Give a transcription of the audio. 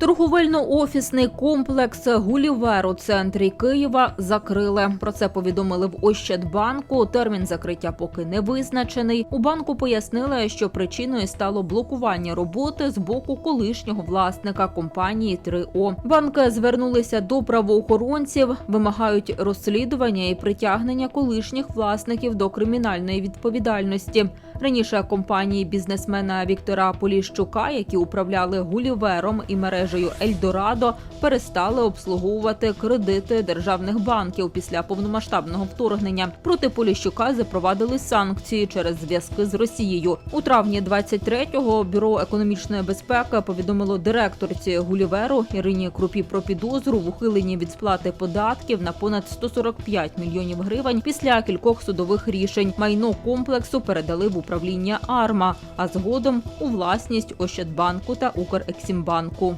Торговельно-офісний комплекс Гулівер у центрі Києва закрили. Про це повідомили в Ощадбанку. Термін закриття поки не визначений. У банку пояснили, що причиною стало блокування роботи з боку колишнього власника компанії 3О. Банки звернулися до правоохоронців, вимагають розслідування і притягнення колишніх власників до кримінальної відповідальності. Раніше компанії бізнесмена Віктора Поліщука, які управляли Гулівером і мережею Ельдорадо, перестали обслуговувати кредити державних банків після повномасштабного вторгнення. Проти Поліщука запровадили санкції через зв'язки з Росією. У травні 23-го бюро економічної безпеки повідомило директорці Гуліверу Ірині Крупі про підозру в ухиленні від сплати податків на понад 145 мільйонів гривень після кількох судових рішень. Майно комплексу передали в управління Арма, а згодом у власність Ощадбанку та Укрексімбанку.